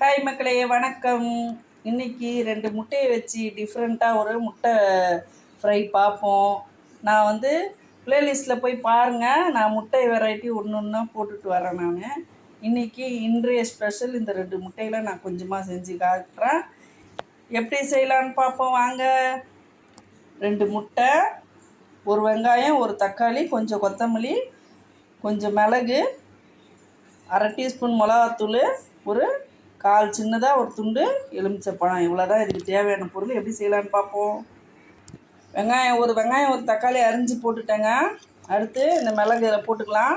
Hi மக்களே வணக்கம். இன்னைக்கு ரெண்டு முட்டையை வச்சு டிஃப்ரெண்ட்டாக ஒரு முட்டை ஃப்ரை பார்ப்போம். நான் வந்து ப்ளேலிஸ்ட்டில் போய் பாருங்கள் நான் முட்டை வெரைட்டி ஒன்று ஒன்றா போட்டுட்டு வரேன் நான். இன்றைக்கி இன்றைய ஸ்பெஷல் இந்த ரெண்டு முட்டையில் நான் கொஞ்சமாக செஞ்சு காட்டுறேன். எப்படி செய்யலான்னு பார்ப்போம். வாங்க. ரெண்டு முட்டை ஒரு வெங்காயம் ஒரு தக்காளி கொஞ்சம் கொத்தமல்லி கொஞ்சம் மிளகு அரை டீஸ்பூன் மிளகாத்தூள் ஒரு கால் சின்னதாக ஒரு துண்டு எலுமிச்சப்பழம் இவ்வளோ தான் இதுக்கு தேவையான பொருள். எப்படி செய்யலான்னு பார்ப்போம். வெங்காயம் ஒரு வெங்காயம் ஒரு தக்காளி அரிஞ்சு போட்டுட்டேங்க. அடுத்து இந்த மிளகு இதில் போட்டுக்கலாம்.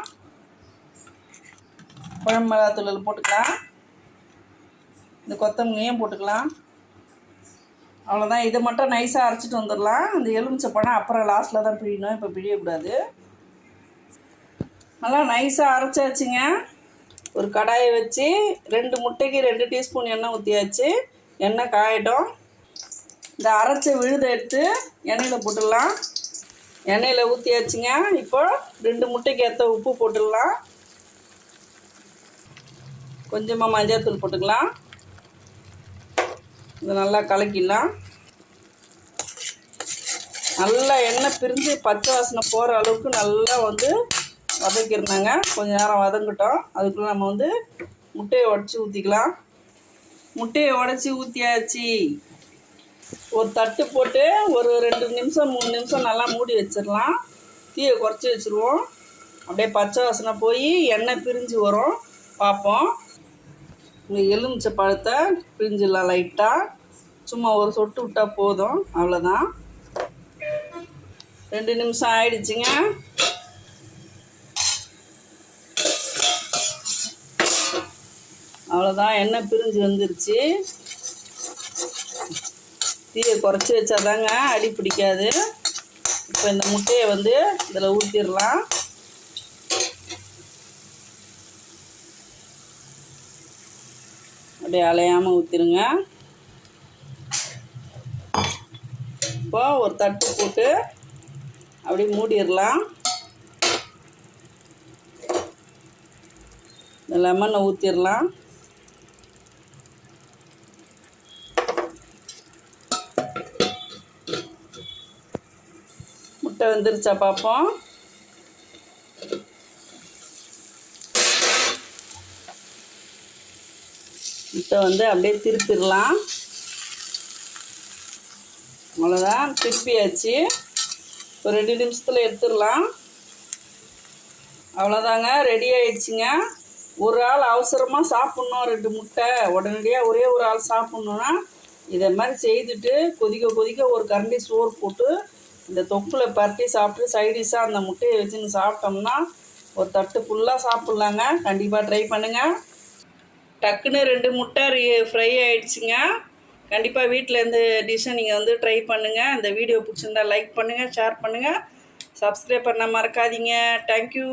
குழம்பு மிளகாத்தூள் போட்டுக்கலாம். இந்த கொத்தமல்லியும் போட்டுக்கலாம். அவ்வளோதான் இதை மட்டும் நைஸாக அரைச்சிட்டு வந்துடலாம். இந்த எலுமிச்சப்பழம் அப்புறம் லாஸ்ட்டில் தான் பிழியணும். இப்போ பிழியக்கூடாது. நல்லா நைஸாக அரைச்சாச்சுங்க. ஒரு கடாயை வச்சு ரெண்டு முட்டைக்கு ரெண்டு டீஸ்பூன் எண்ணெய் ஊற்றியாச்சு எண்ணெய் காயட்டும். இந்த அரைச்ச விழுதை எடுத்து எண்ணெயில் போட்டுடலாம். எண்ணெயில் ஊற்றியாச்சுங்க இப்போ ரெண்டு முட்டைக்கு ஏற்ற உப்பு போட்டுடலாம். கொஞ்சமாக மஞ்சள்தூள் போட்டுக்கலாம். இது நல்லா கலக்கிடலாம். நல்லா எண்ணெய் பிரிஞ்சு பச்சை வாசனை போகிற அளவுக்கு நல்லா வந்து வதக்கியிருந்தாங்க கொஞ்சம் நேரம் வதங்கிட்டோம். அதுக்குள்ளே நம்ம வந்து முட்டையை உடச்சி ஊற்றிக்கலாம் முட்டையை உடச்சி ஊற்றியாச்சு ஒரு தட்டு போட்டு ஒரு ரெண்டு நிமிஷம் மூணு நிமிஷம் நல்லா மூடி வச்சிடலாம். தீயை குறைச்சி வச்சுருவோம். அப்படியே பச்சை வாசனை போய் எண்ணெய் பிரிஞ்சு வரும். பார்ப்போம். இந்த எலுமிச்சை பழத்தை பிரிஞ்சிடலாம் லைட்டாக சும்மா ஒரு சொட்டு விட்டால் போதும். அவ்வளோதான் ரெண்டு நிமிஷம் ஆயிடுச்சுங்க. அவ்வளோதான் எண்ணெய் பிரிஞ்சு வந்துருச்சு. தீயை குறைச்சி வச்சாதாங்க அடி பிடிக்காது. இப்போ இந்த முட்டையை வந்து இதில் ஊற்றிடலாம் அப்படியே அலையாமல் ஊற்றிடுங்க இப்போ ஒரு தட்டு போட்டு அப்படியே மூடிடலாம். இந்த லெமனை ஊற்றிடலாம் முட்டை வந்துருச்சா பார்ப்போம் முட்டை வந்து அப்படியே திருப்பிடலாம் அவ்வளோதான் திருப்பியாச்சு. ஒரு ரெண்டு நிமிஷத்தில் எடுத்துடலாம். அவ்வளோதாங்க ரெடி ஆயிடுச்சுங்க. ஒரு ஆள் அவசரமாக சாப்பிட்ணும் ரெண்டு முட்டை. உடனடியாக ஒரே ஒரு ஆள் சாப்பிட்ணுன்னா இதை மாதிரி செய்துட்டு கொதிக்க கொதிக்க ஒரு கரண்டி சோறு போட்டு இந்த தொப்பில் பரட்டி சாப்பிட்டு சைடிஷாக அந்த முட்டையை வச்சுன்னு சாப்பிட்டோம்னா ஒரு தட்டு ஃபுல்லாக சாப்பிட்லாங்க. கண்டிப்பாக ட்ரை பண்ணுங்கள் டக்குன்னு ரெண்டு முட்டை ஃப்ரை ஆகிடுச்சிங்க கண்டிப்பாக வீட்டில் இந்த டிஷ்ஷை நீங்கள் வந்து ட்ரை பண்ணுங்கள் இந்த வீடியோ பிடிச்சிருந்தா லைக் பண்ணுங்கள் ஷேர் பண்ணுங்கள் சப்ஸ்கிரைப் பண்ண மறக்காதீங்க. தேங்க்யூ